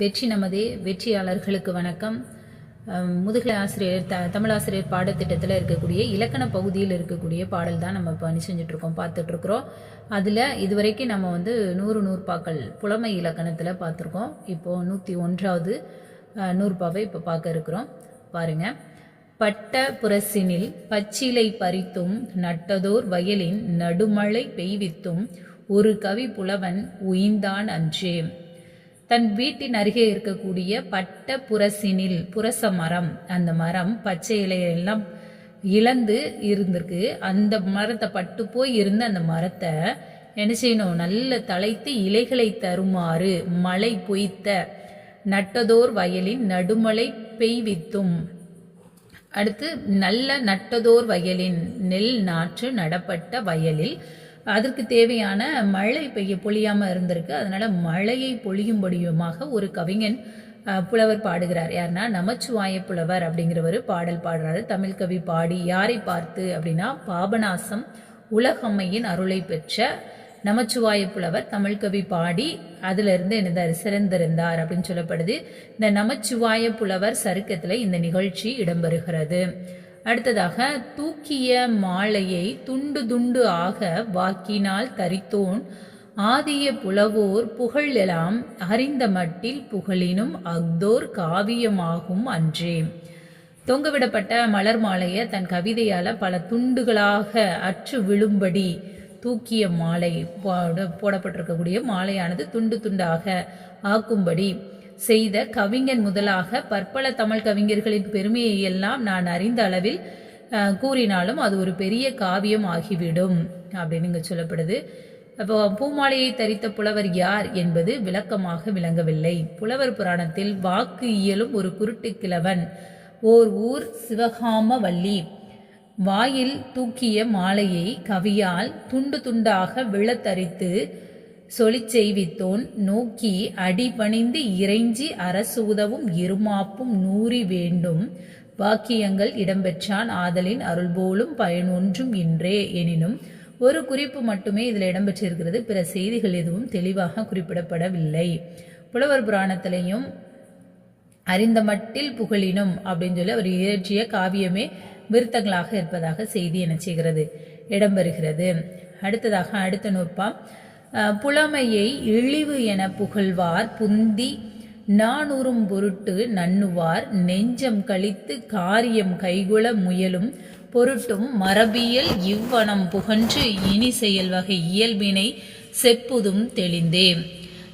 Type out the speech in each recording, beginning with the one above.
வெற்றி நமதே வெற்றியாளர்களுக்கு வணக்கம். முதுகலை ஆசிரியர் த தமிழாசிரியர் பாடத்திட்டத்தில் இருக்கக்கூடிய இலக்கண பகுதியில் இருக்கக்கூடிய பாடல் தான் நம்ம பணி செஞ்சிட்ருக்கோம் பார்த்துட்ருக்குறோம். அதில் இதுவரைக்கும் நம்ம வந்து நூறு நூற்பாக்கள் புலமை இலக்கணத்தில் பார்த்துருக்கோம். இப்போது நூற்றி ஒன்றாவது நூறுபாவை நூற்பாவை இப்போ பார்க்க இருக்கிறோம். பாருங்க. பட்ட புரசினில் பச்சிலை பறித்தும் நட்டதோர் வயலின் நடுமழை பெய்வித்தும் ஒரு கவி புலவன் உயிந்தான் அன்றே. தன் வீட்டின் அருகே இருக்கக்கூடிய பட்ட புரசினில் புரச மரம் அந்த மரம் பச்சை இலையெல்லாம் இழந்து இருந்திருக்கு. அந்த மரத்தை பட்டு போய் இருந்த அந்த மரத்தை என்ன செய்யணும்? நல்ல தழைத்து இலைகளை தருமாறு மழை பொய்த்த நட்டதோர் வயலின் நடுமழை பெய்வித்தும். அடுத்து நல்ல நட்டதோர் வயலின் நெல் நாற்று நடப்பட்ட வயலில் அதற்கு தேவையான மழை பெய்ய பொழியாமல் இருந்திருக்கு. அதனால் மழையை பொழியும்படியுமாக ஒரு கவிஞன் புலவர் பாடுகிறார். யாருன்னா நமச்சிவாய புலவர் அப்படிங்கிறவர் பாடல் பாடுறாரு. தமிழ் கவி பாடி யாரை பார்த்து? அப்படின்னா பாபநாசம் உலகம்மையின் அருளை பெற்ற நமச்சிவாய புலவர் தமிழ் கவி பாடி அதிலிருந்து என்னதார் சிறந்திருந்தார் அப்படின்னு சொல்லப்படுது. இந்த நமச்சிவாய புலவர் சருக்கத்தில் இந்த நிகழ்ச்சி இடம்பெறுகிறது. அடுத்ததாக தூக்கிய மாலையை துண்டு துண்டு ஆக வாக்கினால் தரித்தோன் ஆதிய புலவோர் புகழெலாம் அறிந்த மட்டில் புகழினும் அக்தோர் காவியமாகும் அன்றே. தொங்கவிடப்பட்ட மலர் மாலையை தன் கவிதையால் பல துண்டுகளாக அற்று விழும்படி தூக்கிய மாலை போட- போடப்பட்டிருக்கக்கூடிய மாலையானது துண்டு துண்டாக ஆக்கும்படி செய்த கவிஞன் முதலாக பற்பல தமிழ் கவிஞர்களின் பெருமையை எல்லாம் நான் அறிந்த அளவில் கூறினாலும் அது ஒரு பெரிய காவியம் ஆகிவிடும் அப்படின்னு இங்க சொல்லப்படுது. அப்போ பூமாலையை தரித்த புலவர் யார் என்பது விளக்கமாக விளங்கவில்லை. புலவர் புராணத்தில் வாக்கு இயலும் ஒரு குருட்டு கிழவன் ஓர் ஊர் சிவகாம வள்ளி வாயில் தூக்கிய மாலையை கவியால் துண்டு துண்டாக விழத்தரித்து சொலிச் செய்வித்தோன் நோக்கி அடிபணிந்து இறைஞ்சி அரசு உதவும் இருமாப்பும் நூறி வேண்டும். வாக்கியங்கள் இடம்பெற்றான் ஆதலின் அருள்போலும் பயனொன்றும் இன்றே. எனினும் ஒரு குறிப்பு மட்டுமே இதில் இடம்பெற்றிருக்கிறது. பிற செய்திகள் எதுவும் தெளிவாக குறிப்பிடப்படவில்லை. புலவர் புராணத்திலையும் அறிந்த மட்டில் புகழினும் அப்படின்னு சொல்லி அவர் இயற்றிய காவியமே விருத்தங்களாக இருப்பதாக செய்தி என செய்கிறது இடம்பெறுகிறது. அடுத்ததாக அடுத்த நூற்பா புலமையை இழிவு என புகழ்வார். புந்தி நானூறும் பொருட்டு நண்ணுவார். நெஞ்சம் கழித்து காரியம் கைகுல முயலும். பொருட்டும் மரபியல் இவ்வனம் புகன்று இனி செயல் வகை இயல்பினை செப்புதும் தெளிந்தே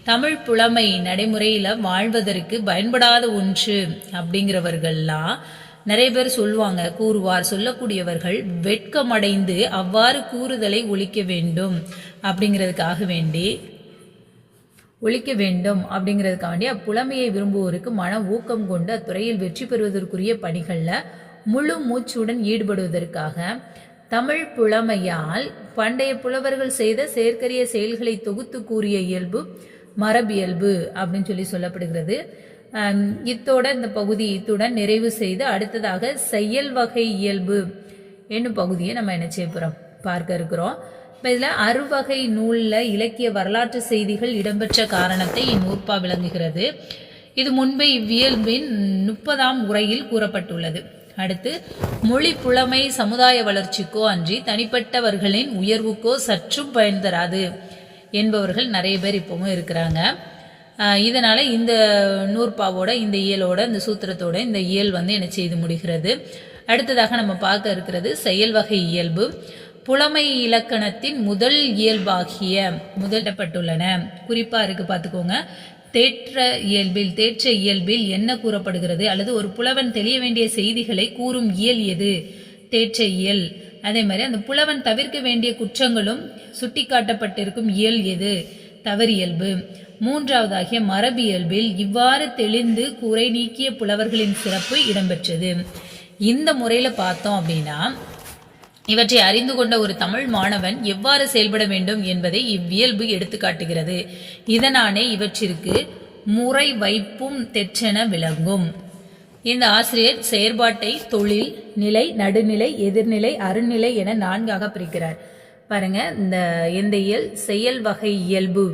தமிழ் புலமை நடைமுறையில வாழ்வதற்கு பயன்படாத ஒன்று. அப்படிங்கிறவர்கள்லாம் நிறைய பேர் சொல்லுவாங்க கூறுவார் சொல்லக்கூடியவர்கள் வெட்கமடைந்து அவ்வாறு கூறுதலை ஒழிக்க வேண்டும் அப்படிங்கிறதுக்காக வேண்டி ஒழிக்க வேண்டும் அப்படிங்கிறதுக்காக வேண்டி அப்புலமையை விரும்புவோருக்கு மன ஊக்கம் கொண்டு அத்துறையில் வெற்றி பெறுவதற்குரிய பணிகளில் முழு மூச்சுடன் ஈடுபடுவதற்காக தமிழ் புலமையால் பண்டைய புலவர்கள் செய்த செயற்கரிய செயல்களை தொகுத்து கூறிய இயல்பு மரபியல்பு அப்படின்னு சொல்லி சொல்லப்படுகிறது. இத்தோட இந்த பகுதி இத்துடன் நிறைவு செய்து அடுத்ததாக செயல் வகை இயல்பு என்னும் பகுதியை நம்ம என்ன செய்ய போகிறோம் பார்க்க இருக்கிறோம். இப்போ இதில் அறுவகை நூலில் இலக்கிய வரலாற்று செய்திகள் இடம்பெற்ற காரணத்தை இந்நூற்பா விளங்குகிறது. இது முன்பே இவ்வியல்பின் முப்பதாம் உரையில் கூறப்பட்டுள்ளது. அடுத்து மொழி புலமை சமுதாய வளர்ச்சிக்கோ அன்றி தனிப்பட்டவர்களின் உயர்வுக்கோ சற்றும் பயன் தராது என்பவர்கள் நிறைய பேர் இப்பவும் இருக்கிறாங்க. இதனால் இந்த நூற்பாவோட இந்த இயலோட இந்த சூத்திரத்தோட இந்த இயல் வந்து என்ன செய்து முடிகிறது? அடுத்ததாக நம்ம பார்க்க இருக்கிறது செயல் வகை இயல்பு. புலமை இலக்கணத்தின் முதல் இயல்பாகிய முதலிடப்பட்டுள்ளன. குறிப்பாக இருக்கு பார்த்துக்கோங்க. தேற்ற இயல்பில் தேற்ற இயல்பில் என்ன கூறப்படுகிறது? அல்லது ஒரு புலவன் தெளிய வேண்டிய செய்திகளை கூறும் இயல் எது? தேற்ற இயல். அதே மாதிரி அந்த புலவன் தவிர்க்க வேண்டிய குற்றங்களும் சுட்டிக்காட்டப்பட்டிருக்கும் இயல் எது? தவறியல்பு மூன்றாவதாகிய மரபியல்பில் இவ்வாறு தெளிந்து குறை நீக்கிய புலவர்களின் சிறப்பு இடம்பெற்றது. இந்த முறையில் பார்த்தோம் அப்படின்னா இவற்றை அறிந்து கொண்ட ஒரு தமிழ் மாணவன் எவ்வாறு செயல்பட வேண்டும் என்பதை இவ்வியல்பு எடுத்துக்காட்டுகிறது இதனானே இவற்றிற்கு முறை வைப்பும் தெற்றென விளங்கும். இந்த ஆசிரியர் செயற்பாட்டை தொழில் நிலை நடுநிலை எதிர்நிலை அருநிலை என நான்காக பிரிக்கிறார். பாருங்க இந்த இந்த இயல் செயல் வகை இயல்பு.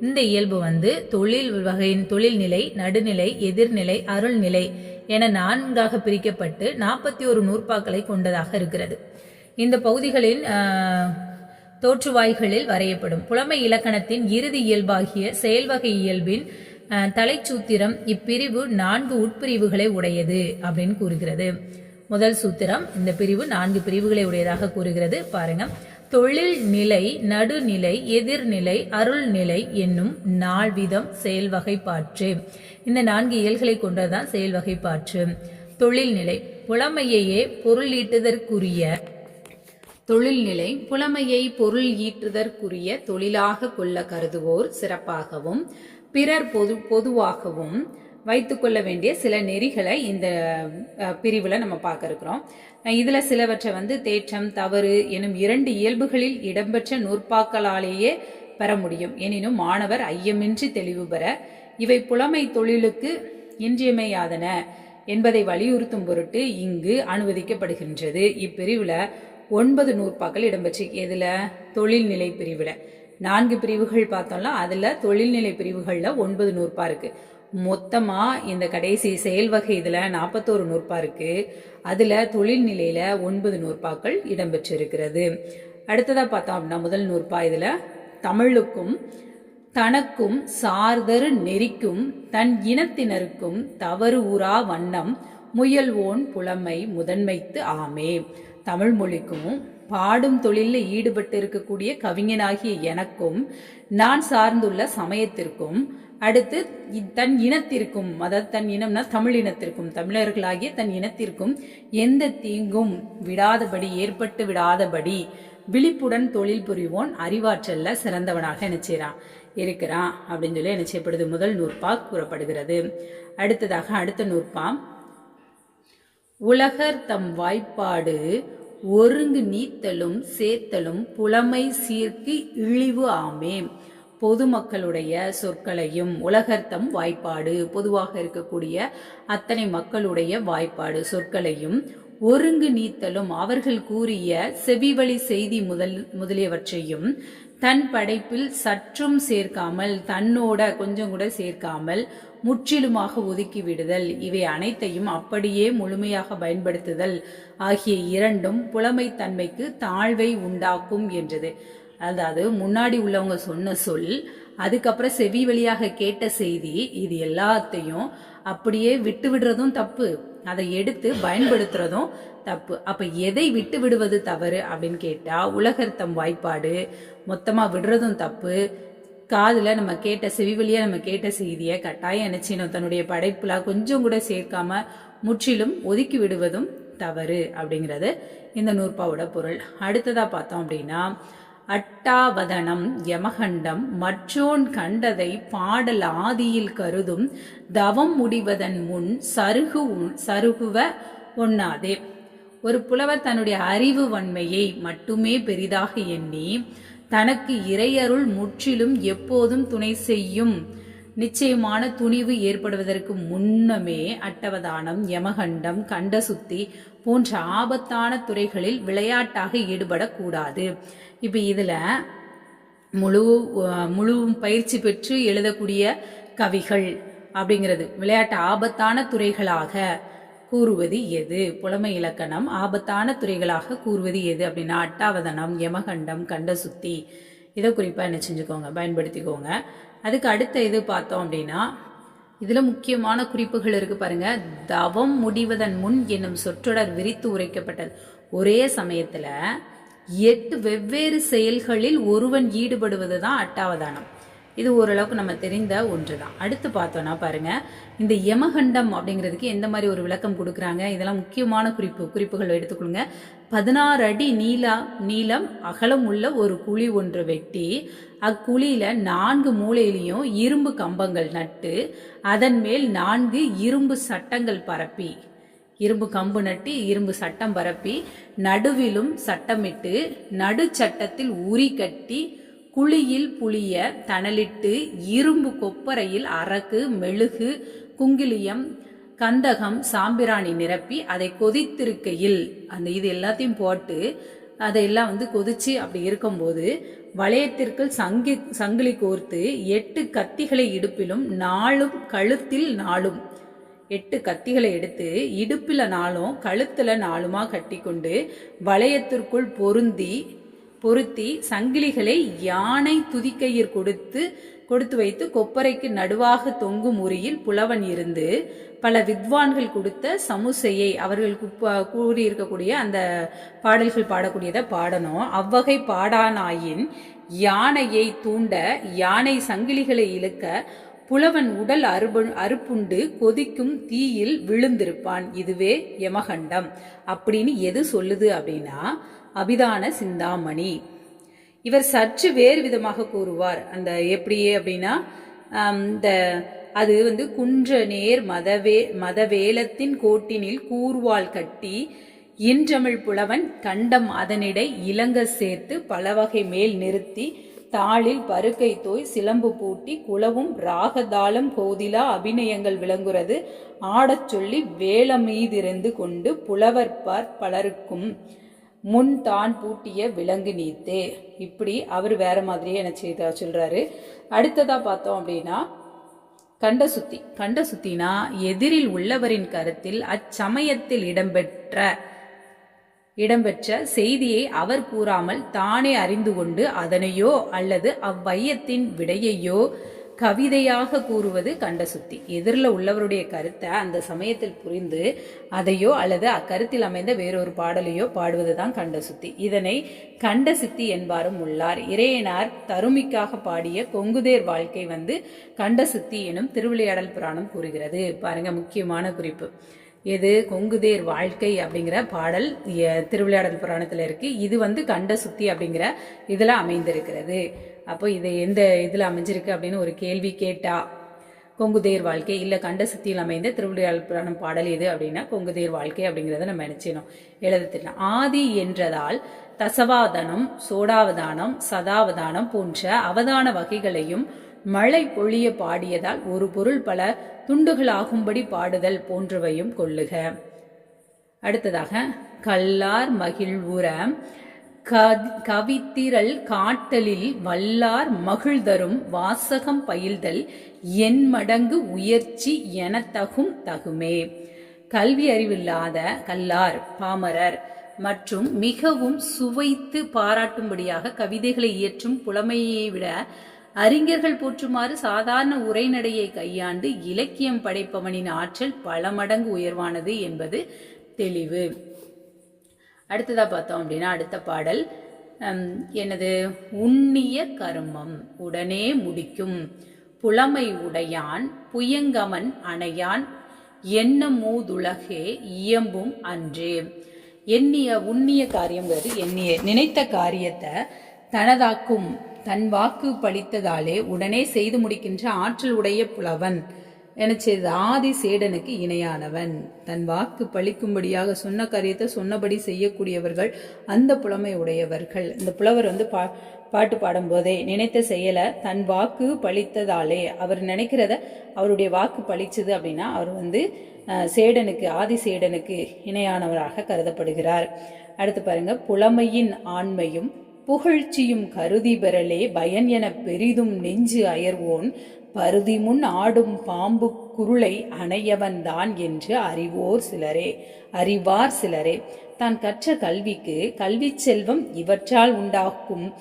இந்த இயல்பு வந்து தொழில் வகையின் தொழில்நிலை நடுநிலை எதிர்நிலை அருள்நிலை என நான்காக பிரிக்கப்பட்டு நாற்பத்தி ஒரு நூற்பாக்களை கொண்டதாக இருக்கிறது. இந்த பகுதிகளின் ஆஹ், தோற்றுவாய்களில் வரையப்படும். புலமை இலக்கணத்தின் இறுதி இயல்பாகிய செயல்வகை இயல்பின் தலைச்சூத்திரம் இப்பிரிவு நான்கு உட்பிரிவுகளை உடையது அப்படின்னு கூறுகிறது. முதல் சூத்திரம் இந்த பிரிவு நான்கு பிரிவுகளை உடையதாக கூறுகிறது. பாருங்க தொழில் நிலை நடுநிலை எதிர்நிலை அருள்நிலை என்னும் நால்விதம் செயல் வகைப்பாற்று இந்த நான்கு இயல்களை கொண்டதுதான் செயல்வகைப்பாற்று. தொழில்நிலை புலமையையே பொருள் ஈட்டுதற்குரிய தொழில்நிலை புலமையை பொருள் ஈற்றுதற்குரிய தொழிலாக கொள்ள கருதுவோர் சிறப்பாகவும் பிறர் பொது பொதுவாகவும் வைத்துக்கொள்ள வேண்டிய சில நெறிகளை இந்த பிரிவில் நம்ம பார்க்க இருக்கிறோம். இதில் சிலவற்றை வந்து தேற்றம் தவறு எனும் இரண்டு இயல்புகளில் இடம்பெற்ற நூற்பாக்களாலேயே பெற முடியும். எனினும் மாணவர் ஐயமின்றி தெளிவு பெற இவை புலமை தொழிலுக்கு இன்றியமையாதன என்பதை வலியுறுத்தும் பொருட்டு இங்கு அனுமதிக்கப்படுகின்றது. இப்பிரிவில் ஒன்பது நூற்பாக்கள் இடம்பெற்று எதில்? தொழில்நிலை பிரிவில். நான்கு பிரிவுகள் பார்த்தோம்னா அதில் தொழில்நிலை பிரிவுகளில் ஒன்பது நூற்பா இருக்குது மொத்தமாக இந்த கடைசி செயல் வகை இதில் நாற்பத்தோரு நூற்பா இருக்கு. அதில் தொழில்நிலையில் ஒன்பது நூற்பாக்கள் இடம்பெற்றிருக்கிறது. அடுத்ததாக பார்த்தோம் அப்படின்னா முதல் நூற்பா இதில் தமிழுக்கும் தனக்கும் சார்தரு நெறிக்கும் தன் இனத்தினருக்கும் தவறு ஊரா வண்ணம் முயல்வோன் புலமை முதன்மைத்து ஆமே. தமிழ் மொழிக்கும் பாடும் தொழிலில் ஈடுபட்டு இருக்கக்கூடிய கவிஞனாகிய எனக்கும் நான் சார்ந்துள்ள சமயத்திற்கும் அடுத்து தன் இனத்திற்கும் அதாவது தன் இனம்னா தமிழ் இனத்திற்கும் தமிழர்களாகிய தன் இனத்திற்கும் எந்த தீங்கும் விடாதபடி ஏற்பட்டு விடாதபடி விழிப்புடன் தொழில் புரிவோன் அறிவாற்றல்ல சிறந்தவனாக நினைச்சிறான் இருக்கிறான் அப்படின்னு சொல்லி என்ன செய்யப்படுது முதல் நூற்பா கூறப்படுகிறது. அடுத்ததாக அடுத்த நூற்பா. உலகர் தம் வாய்ப்பாடு ஒருங்கு நீத்தலும் சேர்த்தலும் புலமை சீர்க்கு இழிவு ஆமே. பொதுமக்களுடைய சொற்களையும் உலகர்த்தம் வாய்ப்பாடு பொதுவாக இருக்கக்கூடிய அத்தனை மக்களுடைய வாய்ப்பாடு சொற்களையும் ஒருங்கு நீத்தலும் அவர்கள் கூறிய செவிவழி செய்தி முதல் முதலியவற்றையும் தன் படைப்பில் சற்றும் சேர்க்காமல் தன்னோட கொஞ்சம் கூட சேர்க்காமல் முற்றிலுமாக ஒதுக்கி விடுதல் இவை அனைத்தையும் அப்படியே முழுமையாக பயன்படுத்துதல் ஆகிய இரண்டும் புலமைத்தன்மைக்கு தாழ்வை உண்டாக்கும் என்றது. அதாவது முன்னாடி உள்ளவங்க சொன்ன சொல் அதுக்கப்புறம் செவி வழியாக கேட்ட செய்தி இது எல்லாத்தையும் அப்படியே விட்டு விடுறதும் தப்பு. அதை எடுத்து பயன்படுத்துறதும் தப்பு. அப்ப எதை விட்டு விடுவது தவறு அப்படின்னு கேட்டா உலகர்த்தம் வாய்ப்பாடு மொத்தமா விடுறதும் தப்பு. காதுல நம்ம கேட்ட செவி வழியா நம்ம கேட்ட செய்தியை கட்டாயம் நினைச்சினோம் தன்னுடைய படைப்புல கொஞ்சம் கூட சேர்க்காம முற்றிலும் ஒதுக்கி விடுவதும் தவறு அப்படிங்கிறது இந்த நூற்பாவோட பொருள். அடுத்ததா பார்த்தோம் அப்படின்னா அட்டாவதனம் யமகண்டம் மற்றோன் கண்டதை பாடல் ஆதியில் கருதும் தவம் முடிவதன் முன் சருகு உ- சருகுவ ஒண்ணாதே ஒரு புலவர் தன்னுடைய அறிவு வன்மையை மட்டுமே பெரிதாக எண்ணி தனக்கு இறையருள் முற்றிலும் எப்போதும் துணை செய்யும் நிச்சயமான துணிவு ஏற்படுவதற்கு முன்னமே அட்டவதானம் யமகண்டம் கண்டசுத்தி போன்ற ஆபத்தான துறைகளில் விளையாட்டாக ஈடுபடக்கூடாது. இப்போ இதில் முழு முழு பயிற்சி பெற்று எழுதக்கூடிய கவிகள் அப்படிங்கிறது. விளையாட்டு ஆபத்தான துறைகளாக கூறுவது எது? புலமை இலக்கணம் ஆபத்தான துறைகளாக கூறுவது எது? அப்படின்னா அட்டாவதனம் யமகண்டம் கண்டசுத்தி இதை குறிப்பாக என்ன செஞ்சுக்கோங்க? பயன்படுத்திக்கோங்க. அதுக்கு அடுத்த இது பார்த்தோம் அப்படின்னா இதில் முக்கியமான குறிப்புகள் இருக்குது பாருங்கள் தவம் முடிவதன் முன் என்னும் சொற்றொடர் விரித்து உரைக்கப்பட்டது. ஒரே சமயத்தில் எட்டு வெவ்வேறு செயல்களில் ஒருவன் ஈடுபடுவது தான் அட்டாவதானம். இது ஓரளவுக்கு நம்ம தெரிந்த ஒன்று தான் அடுத்து பார்த்தோம்னா பாருங்க இந்த யமகண்டம் அப்படிங்கிறதுக்கு எந்த மாதிரி ஒரு விளக்கம் கொடுக்குறாங்க? இதெல்லாம் முக்கியமான குறிப்பு குறிப்புகள் எடுத்துக்கொள்ளுங்க. பதினாறு அடி நீளா நீளம் அகலம் உள்ள ஒரு குழி ஒன்று வெட்டி அக்குழியில நான்கு மூலையிலையும் இரும்பு கம்பங்கள் நட்டு அதன் மேல் நான்கு இரும்பு சட்டங்கள் பரப்பி. இரும்பு கம்பு நட்டி இரும்பு சட்டம் பரப்பி நடுவிலும் சட்டமிட்டு நடுச்சட்டத்தில் உரி கட்டி குழியில் புளிய தணலிட்டு இரும்பு கொப்பரையில் அரக்கு மெழுகு குங்கிலியம் கந்தகம் சாம்பிராணி நிரப்பி அதை கொதித்திருக்கையில் அந்த இது எல்லாத்தையும் போட்டு அதையெல்லாம் வந்து கொதிச்சு அப்படி இருக்கும்போது வளையத்திற்குள் சங்கி சங்கிலி கோர்த்து எட்டு கத்திகளை இடுப்பிலும் நாளும் கழுத்தில் நாளும் எட்டு கத்திகளை எடுத்து இடுப்பில் நாளும் கழுத்தில் நாளுமா கட்டிக்கொண்டு வளையத்திற்குள் பொருந்தி பொருத்தி சங்கிலிகளை யானை துதிக்கையில் கொடுத்து கொடுத்து வைத்து கொப்பரைக்கு நடுவாக தொங்கும் உரியில் புலவன் இருந்து பல வித்வான்கள் கொடுத்த சமுசையை அவர்கள் குப்ப- கூறியிருக்கக்கூடிய அந்த பாடல்கள் பாடக்கூடியதை பாடணும். அவ்வகை பாடானாயின் யானையை தூண்ட யானை சங்கிலிகளை இழுக்க புலவன் உடல் அருபு அறுப்புண்டு கொதிக்கும் தீயில் விழுந்திருப்பான். இதுவே யமகண்டம். அப்படின்னு எது சொல்லுது அப்படின்னா அபிதான சிந்தாமணி. இவர் சற்று வேறு விதமாக கூறுவார். அந்த எப்படி அப்படின்னா இந்த அது வந்து குன்ற நேர் மதவே மதவேலத்தின் கோட்டினில் கூர்வாள் கட்டி இன்றமிழ் புலவன் கண்டம் அதனிடை இலங்க சேர்த்து பலவகை மேல் நிறுத்தி தாளில் பருக்கை தோய் சிலம்பு பூட்டி குலவும் ராகதாளம் கோதிலா அபிநயங்கள் விளங்குறது ஆடச் சொல்லி வேல மீதிருந்து கொண்டு புலவர்பார் பலருக்கும் முன் தான் பூட்டிய விலங்கு நீத்தே. இப்படி அவர் வேற மாதிரியே என்ன செய்தா சொல்றாரு. அடுத்ததா பார்த்தோம் அப்படின்னா கண்ட சுத்தி கண்ட சுத்தினா எதிரில் உள்ளவரின் கருத்தில் அச்சமயத்தில் இடம்பெற்ற இடம்பெற்ற செய்தியை அவர் கூறாமல் தானே அறிந்து கொண்டு அதனையோ அல்லது அவ்வையத்தின் விடையையோ கவிதையாக கூறுவது கண்ட சுத்தி. எதிரில் உள்ளவருடைய கருத்தை அந்த சமயத்தில் புரிந்து அதையோ அல்லது அக்கருத்தில் அமைந்த வேறொரு பாடலையோ பாடுவதுதான் கண்ட சுத்தி. இதனை கண்ட சித்தி என்பாரும் உள்ளார். இறையனார் தருமிக்காக பாடிய கொங்குதேர் வாழ்க்கை வந்து கண்டசுத்தி எனும் திருவிளையாடல் புராணம் கூறுகிறது. பாருங்க முக்கியமான குறிப்பு. எது கொங்குதேர் வாழ்க்கை அப்படிங்கிற பாடல் திருவிளையாடல் புராணத்தில் இருக்கு. இது வந்து கண்ட சுத்தி அப்படிங்கிற இதில் அமைந்திருக்கிறது. அப்போ இது எந்த இதில் அமைஞ்சிருக்கு அப்படின்னு ஒரு கேள்வி கேட்டா கொங்குதேர் வாழ்க்கை இல்லை கண்ட சுத்தியில் அமைந்த திருவிளையாடல் புராணம் பாடல் எது அப்படின்னா கொங்குதேர் வாழ்க்கை அப்படிங்கிறத நம்ம நினைச்சினோம் எழுதத்திடலாம் ஆதி என்றதால் தசவாதனம் சோடாவதானம் சதாவதானம் போன்ற அவதான வகைகளையும் மழை பொழிய பாடியதால் ஒரு பொருள் பல துண்டுகளாகும்படி பாடுதல் போன்றவையும் கொள்ளுக. அடுத்ததாக கல்லார் மகிழ்வுர கவித்திரல் காட்டலில் வல்லார் மகிழ்தரும் வாசகம் பயில்தல் என் மடங்கு உயர்ச்சி எனத்தகும் தகுமே. கல்வி அறிவில்லாத கல்லார் பாமரர் மற்றும் மிகவும் சுவைத்து பாராட்டும்படியாக கவிதைகளை இயற்றும் புலமையை விட அறிஞர்கள் போற்றுமாறு சாதாரண உரைநடையை கையாண்டு இலக்கியம் படைப்பவனின் ஆற்றல் பல மடங்கு உயர்வானது என்பது தெளிவு. அடுத்ததா பார்த்தோம் அப்படின்னா அடுத்த பாடல். எனது உண்ணிய கருமம் உடனே முடிக்கும். புலமை உடையான் புயங்கமன் அணையான் என்ன மூதுலகே இயம்பும் அன்று. எண்ணிய உண்ணிய காரியங்கிறது எண்ணிய நினைத்த காரியத்தை தனதாக்கும் தன் வாக்கு பழித்ததாலே உடனே செய்து முடிக்கின்ற ஆற்றல் உடைய புலவன். எனச்சது செய்தது ஆதி சேடனுக்கு இணையானவன். தன் வாக்கு பழிக்கும்படியாக சொன்ன காரியத்தை சொன்னபடி செய்யக்கூடியவர்கள் அந்த புலமை உடையவர்கள். இந்த புலவர் வந்து பா பாட்டு பாடும்போதே நினைத்த செயலை தன் வாக்கு பழித்ததாலே அவர் நினைக்கிறத அவருடைய வாக்கு பழிச்சது அப்படின்னா அவர் வந்து சேடனுக்கு ஆதி சேடனுக்கு இணையானவராக கருதப்படுகிறார். அடுத்து பாருங்க புலமையின் ஆண்மையும் புகழ்ச்சியும் கருதி பெறலே பயன் என பெரிதும் நெஞ்சு அயர்வோன். பருதி முன் ஆடும் பாம்பு குருளை அணையவன்தான் என்று அறிவோர் சிலரே. அறிவார் சிலரே. தான் கற்ற கல்விக்கு கல்விச் செல்வம் இவற்றால் உண்டாக்கும்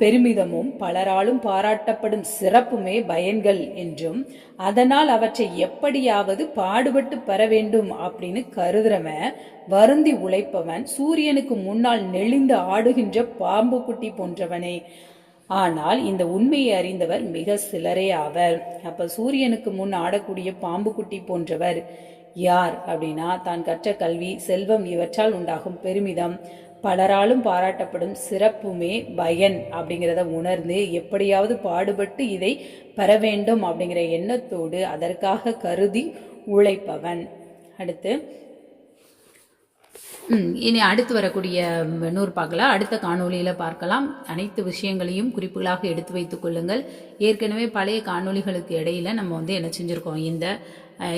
பெருமிதமும் பலராலும் பாராட்டப்படும் சிறப்புமே பயன்கள் என்றும் அதனால் அவற்றை எப்படியாவது பாடுபட்டு பெற வேண்டும் அப்படின்னு கருதுறவன் வருந்தி உழைப்பவன் சூரியனுக்கு முன்னால் நெளிந்து ஆடுகின்ற பாம்பு குட்டி போன்றவனே. ஆனால் இந்த உண்மையை அறிந்தவர் மிக சிலரே ஆவர். அப்ப சூரியனுக்கு முன் ஆடக்கூடிய பாம்பு குட்டி போன்றவர் யார் அப்படின்னா தான் கற்ற கல்வி செல்வம் இவற்றால் உண்டாகும் பெருமிதம். பலராலும் பாராட்டப்படும் சிறப்புமே பயன் அப்படிங்கிறத உணர்ந்து எப்படியாவது பாடுபட்டு இதை பெற வேண்டும் அப்படிங்கிற எண்ணத்தோடு அதற்காக கருதி உழைப்பவன். அடுத்து இனி அடுத்து வரக்கூடிய நூறு பார்க்கலாம். அடுத்த காணொளியில் பார்க்கலாம். அனைத்து விஷயங்களையும் குறிப்புகளாக எடுத்து வைத்துக் கொள்ளுங்கள். ஏற்கனவே பழைய காணொளிகளுக்கு இடையில நம்ம வந்து என்ன செஞ்சுருக்கோம்? இந்த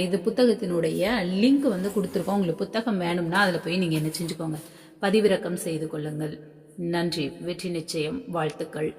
இது புத்தகத்தினுடைய லிங்க் வந்து கொடுத்துருக்கோம். உங்களுக்கு புத்தகம் வேணும்னா அதில் போய் நீங்கள் என்ன செஞ்சுக்கோங்க. பதிவிறக்கம் செய்து கொள்ளுங்கள். நன்றி. வெற்றி நிச்சயம். வாழ்த்துக்கள்.